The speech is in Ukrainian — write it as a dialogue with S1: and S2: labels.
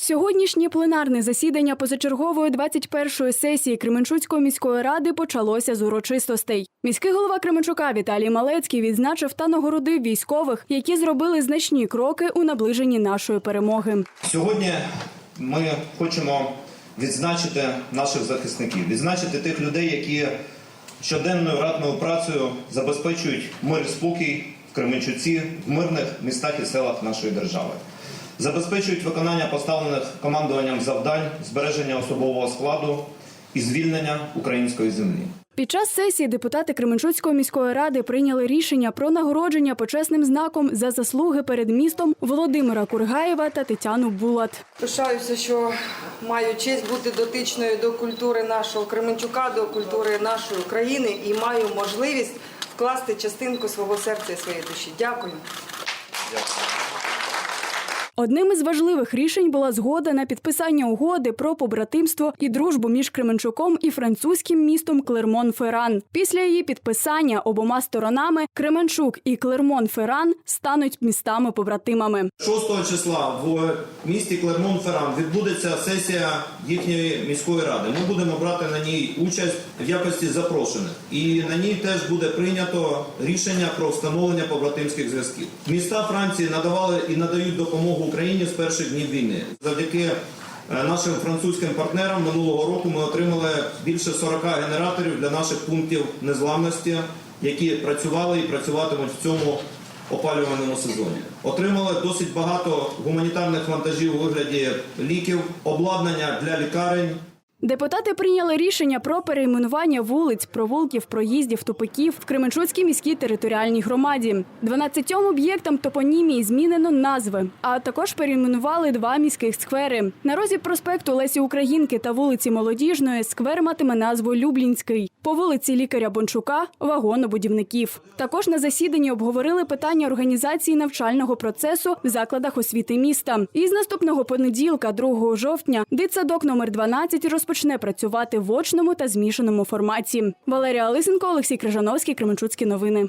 S1: Сьогоднішнє пленарне засідання позачергової 21-ї сесії Кременчуцької міської ради почалося з урочистостей. Міський голова Кременчука Віталій Малецький відзначив та нагородив військових, які зробили значні кроки у наближенні нашої перемоги.
S2: Сьогодні ми хочемо відзначити наших захисників, відзначити тих людей, які щоденною ратною працею забезпечують мир спокій в Кременчуці, в мирних містах і селах нашої держави, забезпечують виконання поставлених командуванням завдань, збереження особового складу і звільнення української землі.
S1: Під час сесії депутати Кременчуцької міської ради прийняли рішення про нагородження почесним знаком за заслуги перед містом Володимира Кургаєва та Тетяну Булат.
S3: Пишаюся, що маю честь бути дотичною до культури нашого Кременчука, до культури нашої країни і маю можливість вкласти частинку свого серця і своєї душі. Дякую.
S1: Одним із важливих рішень була згода на підписання угоди про побратимство і дружбу між Кременчуком і французьким містом Клермон-Ферран. Після її підписання обома сторонами Кременчук і Клермон-Ферран стануть містами-побратимами.
S2: 6 числа в місті Клермон-Ферран відбудеться сесія їхньої міської ради. Ми будемо брати на ній участь в якості запрошених, і на ній теж буде прийнято рішення про встановлення побратимських зв'язків. Міста Франції надавали і надають допомогу Україні з перших днів війни. Завдяки е, нашим французьким партнерам минулого року ми отримали більше 40 генераторів для наших пунктів незламності, які працювали і працюватимуть в цьому опалювальному сезоні. Отримали досить багато гуманітарних вантажів у вигляді ліків, обладнання для лікарень.
S1: Депутати прийняли рішення про перейменування вулиць, провулків, проїздів, тупиків в Кременчуцькій міській територіальній громаді. 12 об'єктам топонімії змінено назви, а також перейменували два міських сквери. На розі проспекту Лесі Українки та вулиці Молодіжної сквер матиме назву Люблінський. По вулиці лікаря Бончука вагонобудівників. Також на засіданні обговорили питання організації навчального процесу в закладах освіти міста. І з наступного понеділка, 2 жовтня, дитсадок номер 12 розпочне працювати в очному та змішаному форматі. Валерія Лисенко, Олексій Крижановський, Кременчуцькі новини.